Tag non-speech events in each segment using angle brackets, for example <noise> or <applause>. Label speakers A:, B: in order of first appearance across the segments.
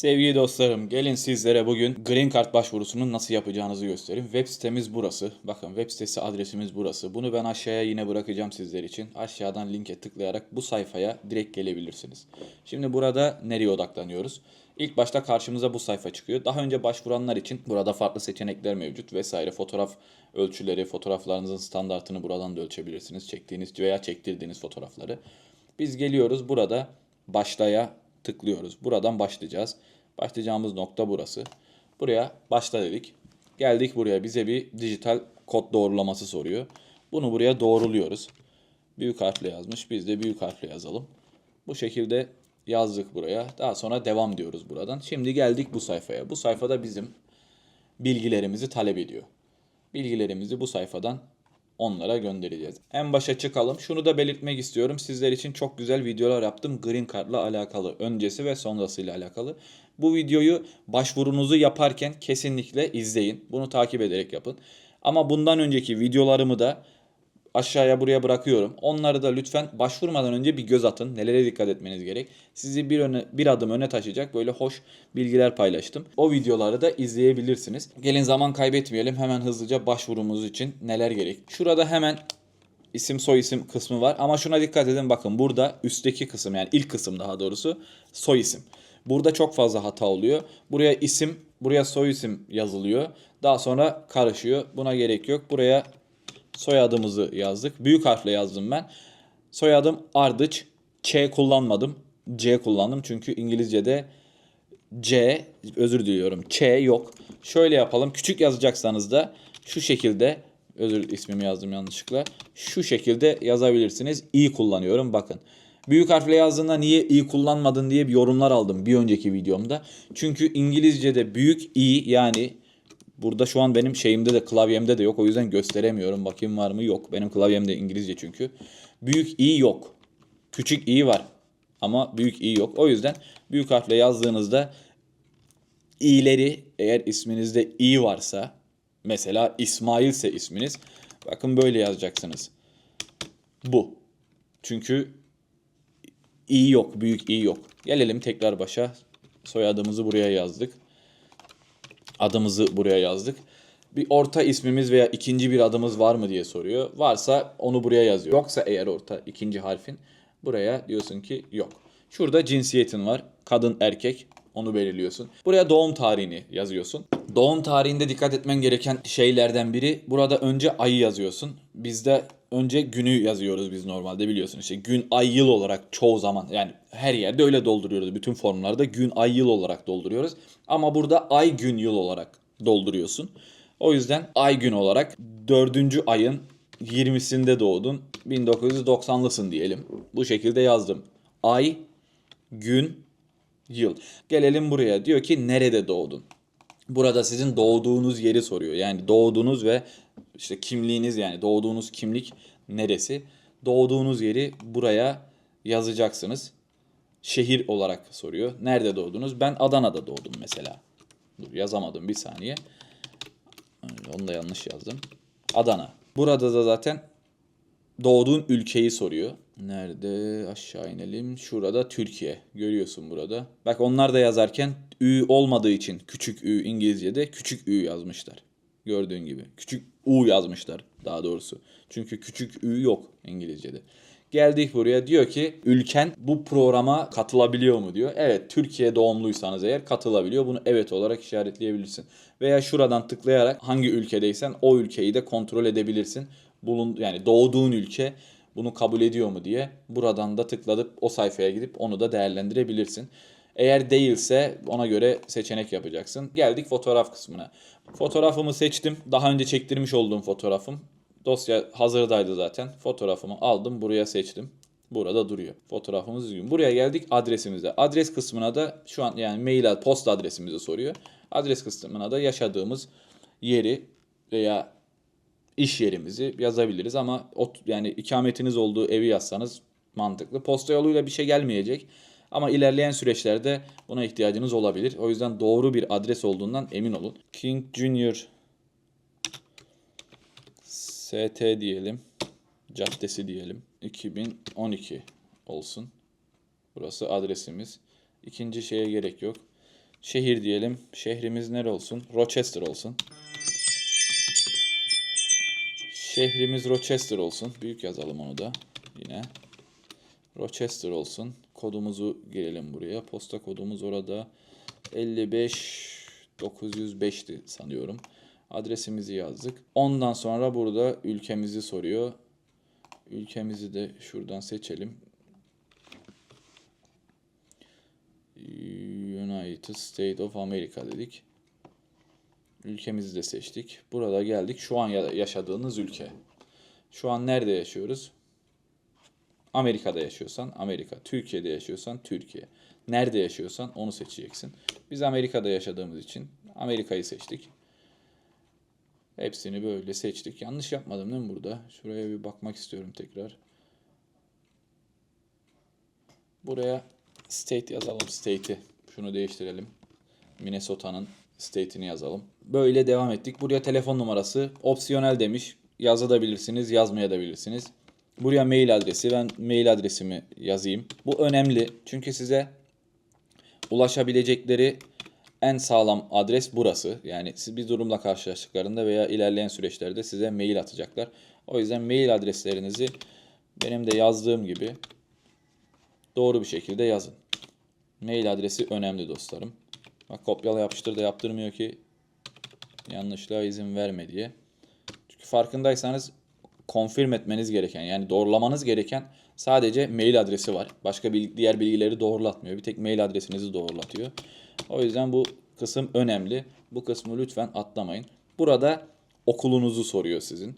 A: Sevgili dostlarım, gelin sizlere bugün Green Card başvurusunu nasıl yapacağınızı göstereyim. Web sitemiz burası. Bakın web sitesi adresimiz burası. Bunu ben aşağıya yine bırakacağım sizler için. Aşağıdan linke tıklayarak bu sayfaya direkt gelebilirsiniz. Şimdi burada nereye odaklanıyoruz? İlk başta karşımıza bu sayfa çıkıyor. Daha önce başvuranlar için burada farklı seçenekler mevcut vesaire. Fotoğraf ölçüleri, fotoğraflarınızın standartını buradan da ölçebilirsiniz. Çektiğiniz veya çektirdiğiniz fotoğrafları. Biz geliyoruz burada başlaya tıklıyoruz. Buradan başlayacağız. Başlayacağımız nokta burası. Buraya başla dedik. Geldik buraya bize bir dijital kod doğrulaması soruyor. Bunu buraya doğruluyoruz. Büyük harfle yazmış. Biz de büyük harfle yazalım. Bu şekilde yazdık buraya. Daha sonra devam diyoruz buradan. Şimdi geldik bu sayfaya. Bu sayfada bizim bilgilerimizi talep ediyor. Bilgilerimizi bu sayfadan onlara göndereceğiz. En başa çıkalım. Şunu da belirtmek istiyorum. Sizler için çok güzel videolar yaptım. Green Card'la alakalı. Öncesi ve sonrasıyla alakalı. Bu videoyu başvurunuzu yaparken kesinlikle izleyin. Bunu takip ederek yapın. Ama bundan önceki videolarımı da aşağıya buraya bırakıyorum. Onları da lütfen başvurmadan önce bir göz atın. Nelere dikkat etmeniz gerek. Sizi bir öne, bir adım öne taşıyacak böyle hoş bilgiler paylaştım. O videoları da izleyebilirsiniz. Gelin zaman kaybetmeyelim. Hemen hızlıca başvurumuz için neler gerek. Şurada hemen isim soy isim kısmı var ama şuna dikkat edin bakın burada üstteki kısım yani ilk kısım daha doğrusu soy isim. Burada çok fazla hata oluyor. Buraya isim, buraya soy isim yazılıyor. Daha sonra karışıyor. Buna gerek yok. Buraya soyadımızı yazdık. Büyük harfle yazdım ben. Soyadım Ardıç. Ç kullanmadım. C kullandım çünkü İngilizce'de C özür diliyorum. Ç yok. Şöyle yapalım. Küçük yazacaksanız da şu şekilde özür ismimi yazdım yanlışlıkla. Şu şekilde yazabilirsiniz. İ kullanıyorum bakın. Büyük harfle yazdığında niye i kullanmadın diye bir yorumlar aldım bir önceki videomda. Çünkü İngilizce'de büyük i yani Burada şu an benim şeyimde de klavyemde de yok. O yüzden gösteremiyorum. Bakayım var mı? Yok. Benim klavyemde İngilizce çünkü. Büyük i yok. Küçük i var. Ama büyük i yok. O yüzden büyük harfle yazdığınızda i'leri eğer isminizde i varsa mesela İsmail ise isminiz bakın böyle yazacaksınız. Bu. Çünkü i yok. Büyük i yok. Gelelim tekrar başa. Soyadımızı buraya yazdık adımızı buraya yazdık. Bir orta ismimiz veya ikinci bir adımız var mı diye soruyor. Varsa onu buraya yazıyor. Yoksa eğer orta ikinci harfin buraya diyorsun ki yok. Şurada cinsiyetin var. Kadın, erkek onu belirliyorsun. Buraya doğum tarihini yazıyorsun. Doğum tarihinde dikkat etmen gereken şeylerden biri burada önce ayı yazıyorsun. Bizde önce günü yazıyoruz biz normalde biliyorsun. İşte gün, ay, yıl olarak çoğu zaman yani her yerde öyle dolduruyoruz. Bütün formlarda gün, ay, yıl olarak dolduruyoruz. Ama burada ay, gün, yıl olarak dolduruyorsun. O yüzden ay gün olarak 4. ayın 20'sinde doğdun. 1990'lısın diyelim. Bu şekilde yazdım. Ay, gün, yıl. Gelelim buraya. Diyor ki nerede doğdun? Burada sizin doğduğunuz yeri soruyor. Yani doğduğunuz ve işte kimliğiniz yani doğduğunuz kimlik neresi? Doğduğunuz yeri buraya yazacaksınız. Şehir olarak soruyor. Nerede doğdunuz? Ben Adana'da doğdum mesela. Dur yazamadım bir saniye. Onu da yanlış yazdım. Adana. Burada da zaten doğduğun ülkeyi soruyor. Nerede? Aşağı inelim. Şurada Türkiye. Görüyorsun burada. Bak onlar da yazarken ü olmadığı için küçük ü İngilizce'de küçük ü yazmışlar. Gördüğün gibi. Küçük u yazmışlar daha doğrusu. Çünkü küçük ü yok İngilizce'de. Geldik buraya diyor ki ülken bu programa katılabiliyor mu diyor. Evet Türkiye doğumluysanız eğer katılabiliyor. Bunu evet olarak işaretleyebilirsin. Veya şuradan tıklayarak hangi ülkedeysen o ülkeyi de kontrol edebilirsin. Bulun yani doğduğun ülke bunu kabul ediyor mu diye buradan da tıkladıp o sayfaya gidip onu da değerlendirebilirsin. Eğer değilse ona göre seçenek yapacaksın. Geldik fotoğraf kısmına. Fotoğrafımı seçtim. Daha önce çektirmiş olduğum fotoğrafım. Dosya hazırdaydı zaten. Fotoğrafımı aldım buraya seçtim. Burada duruyor. Fotoğrafımız düzgün. Buraya geldik adresimize. Adres kısmına da şu an yani mail posta adresimizi soruyor. Adres kısmına da yaşadığımız yeri veya iş yerimizi yazabiliriz ama ot, yani ikametiniz olduğu evi yazsanız mantıklı. Posta yoluyla bir şey gelmeyecek. Ama ilerleyen süreçlerde buna ihtiyacınız olabilir. O yüzden doğru bir adres olduğundan emin olun. King Junior ST diyelim. Caddesi diyelim. 2012 olsun. Burası adresimiz. İkinci şeye gerek yok. Şehir diyelim. Şehrimiz nere olsun? Rochester olsun. Şehrimiz Rochester olsun. Büyük yazalım onu da. Yine. Rochester olsun. Kodumuzu girelim buraya. Posta kodumuz orada 55 905'ti sanıyorum. Adresimizi yazdık. Ondan sonra burada ülkemizi soruyor. Ülkemizi de şuradan seçelim. United States of America dedik. Ülkemizi de seçtik. Burada geldik. Şu an ya- yaşadığınız ülke. Şu an nerede yaşıyoruz? Amerika'da yaşıyorsan Amerika, Türkiye'de yaşıyorsan Türkiye. Nerede yaşıyorsan onu seçeceksin. Biz Amerika'da yaşadığımız için Amerika'yı seçtik. Hepsini böyle seçtik. Yanlış yapmadım değil mi burada? Şuraya bir bakmak istiyorum tekrar. Buraya state yazalım state'i. Şunu değiştirelim. Minnesota'nın state'ini yazalım. Böyle devam ettik. Buraya telefon numarası opsiyonel demiş. Yazabilirsiniz, yazmayabilirsiniz. Buraya mail adresi. Ben mail adresimi yazayım. Bu önemli. Çünkü size ulaşabilecekleri en sağlam adres burası. Yani siz bir durumla karşılaştıklarında veya ilerleyen süreçlerde size mail atacaklar. O yüzden mail adreslerinizi benim de yazdığım gibi doğru bir şekilde yazın. Mail adresi önemli dostlarım. Bak kopyala yapıştır da yaptırmıyor ki yanlışlığa izin verme diye. Çünkü farkındaysanız confirm etmeniz gereken yani doğrulamanız gereken sadece mail adresi var. Başka bil- diğer bilgileri doğrulatmıyor. Bir tek mail adresinizi doğrulatıyor. O yüzden bu kısım önemli. Bu kısmı lütfen atlamayın. Burada okulunuzu soruyor sizin.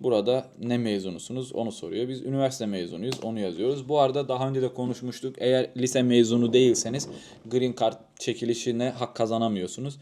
A: Burada ne mezunusunuz onu soruyor. Biz üniversite mezunuyuz onu yazıyoruz. Bu arada daha önce de konuşmuştuk. Eğer lise mezunu değilseniz Green Card çekilişine hak kazanamıyorsunuz.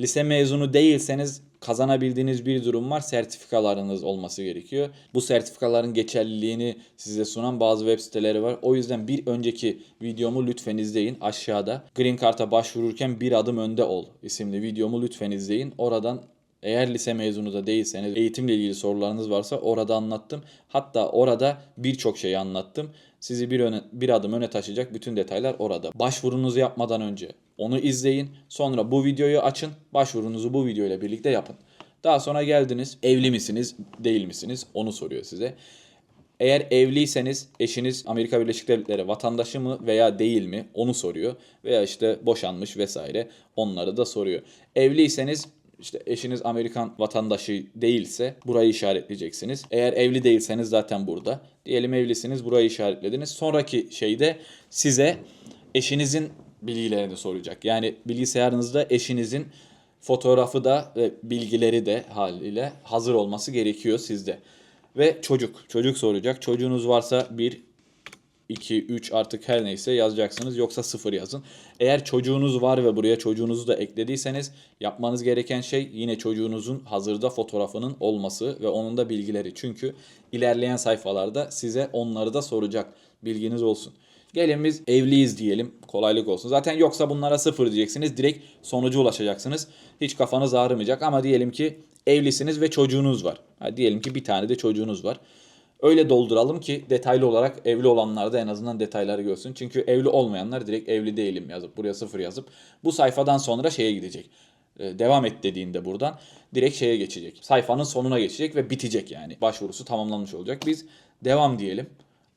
A: Lise mezunu değilseniz kazanabildiğiniz bir durum var. Sertifikalarınız olması gerekiyor. Bu sertifikaların geçerliliğini size sunan bazı web siteleri var. O yüzden bir önceki videomu lütfen izleyin aşağıda. Green Card'a başvururken bir adım önde ol isimli videomu lütfen izleyin. Oradan eğer lise mezunu da değilseniz, eğitimle ilgili sorularınız varsa orada anlattım. Hatta orada birçok şeyi anlattım. Sizi bir, öne, bir adım öne taşıyacak bütün detaylar orada. Başvurunuzu yapmadan önce onu izleyin. Sonra bu videoyu açın. Başvurunuzu bu videoyla birlikte yapın. Daha sonra geldiniz. Evli misiniz, değil misiniz? Onu soruyor size. Eğer evliyseniz eşiniz Amerika Birleşik Devletleri vatandaşı mı veya değil mi onu soruyor. Veya işte boşanmış vesaire onları da soruyor. Evliyseniz işte eşiniz Amerikan vatandaşı değilse burayı işaretleyeceksiniz. Eğer evli değilseniz zaten burada. Diyelim evlisiniz burayı işaretlediniz. Sonraki şeyde size eşinizin bilgilerini soracak. Yani bilgisayarınızda eşinizin fotoğrafı da ve bilgileri de haliyle hazır olması gerekiyor sizde. Ve çocuk. Çocuk soracak. Çocuğunuz varsa 1, 2, 3 artık her neyse yazacaksınız. Yoksa 0 yazın. Eğer çocuğunuz var ve buraya çocuğunuzu da eklediyseniz yapmanız gereken şey yine çocuğunuzun hazırda fotoğrafının olması ve onun da bilgileri. Çünkü ilerleyen sayfalarda size onları da soracak. Bilginiz olsun. Gelin biz evliyiz diyelim. Kolaylık olsun. Zaten yoksa bunlara sıfır diyeceksiniz. Direkt sonuca ulaşacaksınız. Hiç kafanız ağrımayacak ama diyelim ki evlisiniz ve çocuğunuz var. Ha, diyelim ki bir tane de çocuğunuz var. Öyle dolduralım ki detaylı olarak evli olanlar da en azından detayları görsün. Çünkü evli olmayanlar direkt evli değilim yazıp buraya sıfır yazıp bu sayfadan sonra şeye gidecek. Ee, Devam et dediğinde buradan direkt şeye geçecek. Sayfanın sonuna geçecek ve bitecek yani. Başvurusu tamamlanmış olacak. Biz devam diyelim.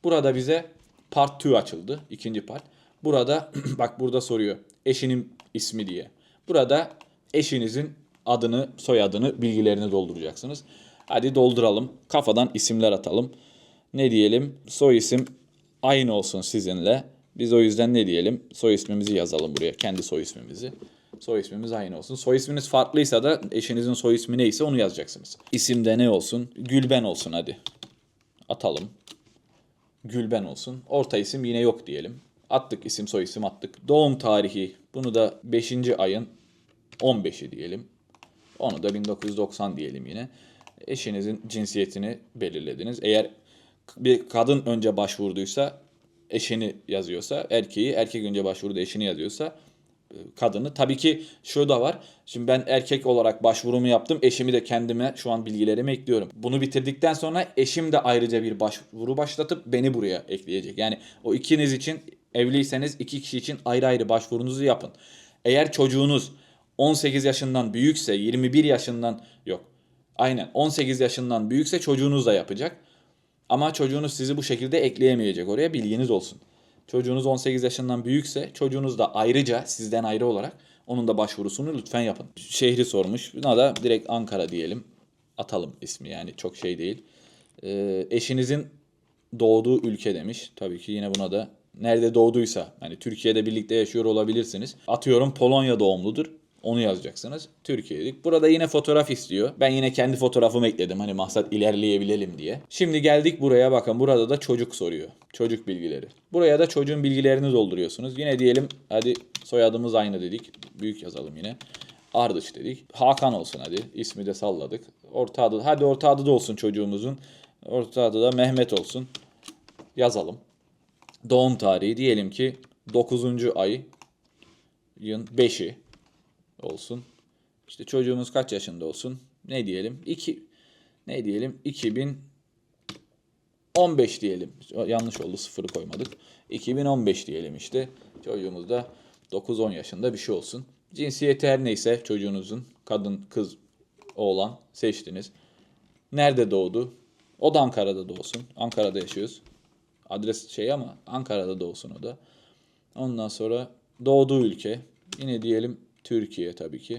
A: Burada bize part 2 açıldı. ikinci part. Burada <clears throat> bak burada soruyor. Eşinin ismi diye. Burada eşinizin adını, soyadını, bilgilerini dolduracaksınız. Hadi dolduralım. Kafadan isimler atalım. Ne diyelim? Soy isim aynı olsun sizinle. Biz o yüzden ne diyelim? Soy ismimizi yazalım buraya. Kendi soy ismimizi. Soy ismimiz aynı olsun. Soy isminiz farklıysa da eşinizin soy ismi neyse onu yazacaksınız. İsimde ne olsun? Gülben olsun hadi. Atalım. Gülben olsun. Orta isim yine yok diyelim. Attık isim soy isim attık. Doğum tarihi bunu da 5. ayın 15'i diyelim. Onu da 1990 diyelim yine. Eşinizin cinsiyetini belirlediniz. Eğer bir kadın önce başvurduysa eşini yazıyorsa erkeği, erkek önce başvurdu eşini yazıyorsa e, kadını. Tabii ki şu da var. Şimdi ben erkek olarak başvurumu yaptım. Eşimi de kendime şu an bilgilerimi ekliyorum. Bunu bitirdikten sonra eşim de ayrıca bir başvuru başlatıp beni buraya ekleyecek. Yani o ikiniz için evliyseniz iki kişi için ayrı ayrı başvurunuzu yapın. Eğer çocuğunuz 18 yaşından büyükse, 21 yaşından yok. Aynen 18 yaşından büyükse çocuğunuz da yapacak. Ama çocuğunuz sizi bu şekilde ekleyemeyecek oraya bilginiz olsun. Çocuğunuz 18 yaşından büyükse çocuğunuz da ayrıca sizden ayrı olarak onun da başvurusunu lütfen yapın. Şehri sormuş. Buna da direkt Ankara diyelim. Atalım ismi yani çok şey değil. Ee, eşinizin doğduğu ülke demiş. Tabii ki yine buna da nerede doğduysa hani Türkiye'de birlikte yaşıyor olabilirsiniz. Atıyorum Polonya doğumludur. Onu yazacaksınız. Türkiye'lik. Burada yine fotoğraf istiyor. Ben yine kendi fotoğrafımı ekledim. Hani maksat ilerleyebilelim diye. Şimdi geldik buraya bakın. Burada da çocuk soruyor. Çocuk bilgileri. Buraya da çocuğun bilgilerini dolduruyorsunuz. Yine diyelim hadi soyadımız aynı dedik. Büyük yazalım yine. Ardıç dedik. Hakan olsun hadi. İsmi de salladık. Orta adı. Hadi orta adı da olsun çocuğumuzun. Orta adı da Mehmet olsun. Yazalım. Doğum tarihi diyelim ki 9. ayın 5'i olsun. İşte çocuğumuz kaç yaşında olsun? Ne diyelim? 2 ne diyelim? 2015 diyelim. Yanlış oldu sıfırı koymadık. 2015 diyelim işte. Çocuğumuz da 9-10 yaşında bir şey olsun. Cinsiyeti her neyse çocuğunuzun kadın, kız, oğlan seçtiniz. Nerede doğdu? O da Ankara'da doğsun. Ankara'da yaşıyoruz. Adres şey ama Ankara'da doğsun o da. Ondan sonra doğduğu ülke. Yine diyelim Türkiye tabii ki.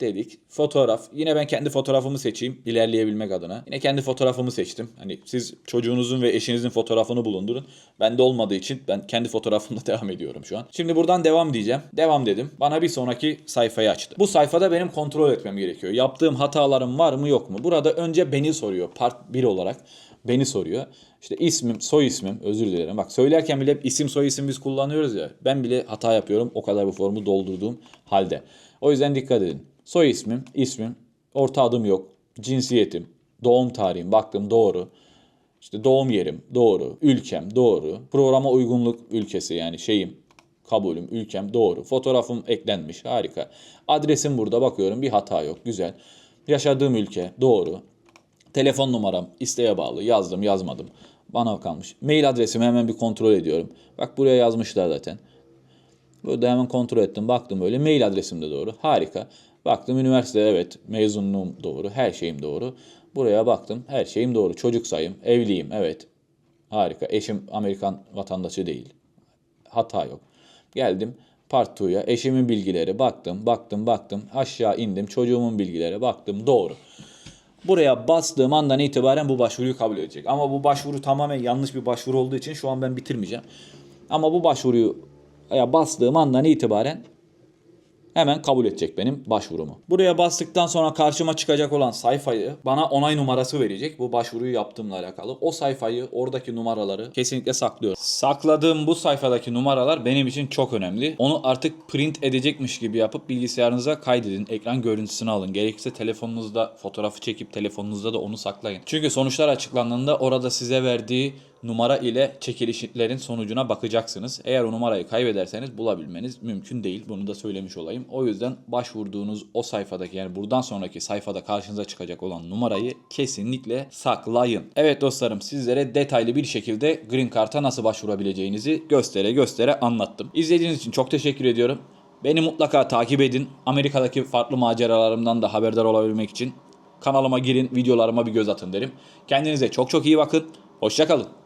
A: Dedik. Fotoğraf. Yine ben kendi fotoğrafımı seçeyim ilerleyebilmek adına. Yine kendi fotoğrafımı seçtim. Hani siz çocuğunuzun ve eşinizin fotoğrafını bulundurun. Bende olmadığı için ben kendi fotoğrafımla <laughs> devam ediyorum şu an. Şimdi buradan devam diyeceğim. Devam dedim. Bana bir sonraki sayfayı açtı. Bu sayfada benim kontrol etmem gerekiyor. Yaptığım hatalarım var mı yok mu? Burada önce beni soruyor. Part 1 olarak beni soruyor. İşte ismim, soy ismim, özür dilerim. Bak söylerken bile isim soy isim biz kullanıyoruz ya. Ben bile hata yapıyorum o kadar bu formu doldurduğum halde. O yüzden dikkat edin. Soy ismim, ismim, orta adım yok, cinsiyetim, doğum tarihim, baktım doğru. İşte doğum yerim doğru, ülkem doğru, programa uygunluk ülkesi yani şeyim, kabulüm, ülkem doğru. Fotoğrafım eklenmiş, harika. Adresim burada bakıyorum bir hata yok, güzel. Yaşadığım ülke doğru. Telefon numaram isteğe bağlı. Yazdım yazmadım. Bana kalmış. Mail adresimi hemen bir kontrol ediyorum. Bak buraya yazmışlar zaten. Burada hemen kontrol ettim. Baktım öyle. Mail adresim de doğru. Harika. Baktım üniversite evet. Mezunluğum doğru. Her şeyim doğru. Buraya baktım. Her şeyim doğru. Çocuk sayım. Evliyim. Evet. Harika. Eşim Amerikan vatandaşı değil. Hata yok. Geldim. Part 2'ya. Eşimin bilgileri. Baktım. Baktım. Baktım. Aşağı indim. Çocuğumun bilgileri. Baktım. Doğru. Buraya bastığım andan itibaren bu başvuruyu kabul edecek. Ama bu başvuru tamamen yanlış bir başvuru olduğu için şu an ben bitirmeyeceğim. Ama bu başvuruyu ya bastığım andan itibaren hemen kabul edecek benim başvurumu. Buraya bastıktan sonra karşıma çıkacak olan sayfayı bana onay numarası verecek. Bu başvuruyu yaptığımla alakalı. O sayfayı, oradaki numaraları kesinlikle saklıyorum. Sakladığım bu sayfadaki numaralar benim için çok önemli. Onu artık print edecekmiş gibi yapıp bilgisayarınıza kaydedin. Ekran görüntüsünü alın. Gerekirse telefonunuzda fotoğrafı çekip telefonunuzda da onu saklayın. Çünkü sonuçlar açıklandığında orada size verdiği numara ile çekilişlerin sonucuna bakacaksınız. Eğer o numarayı kaybederseniz bulabilmeniz mümkün değil. Bunu da söylemiş olayım. O yüzden başvurduğunuz o sayfadaki yani buradan sonraki sayfada karşınıza çıkacak olan numarayı kesinlikle saklayın. Evet dostlarım sizlere detaylı bir şekilde Green Card'a nasıl başvurabileceğinizi göstere göstere anlattım. İzlediğiniz için çok teşekkür ediyorum. Beni mutlaka takip edin. Amerika'daki farklı maceralarımdan da haberdar olabilmek için kanalıma girin, videolarıma bir göz atın derim. Kendinize çok çok iyi bakın. Hoşçakalın.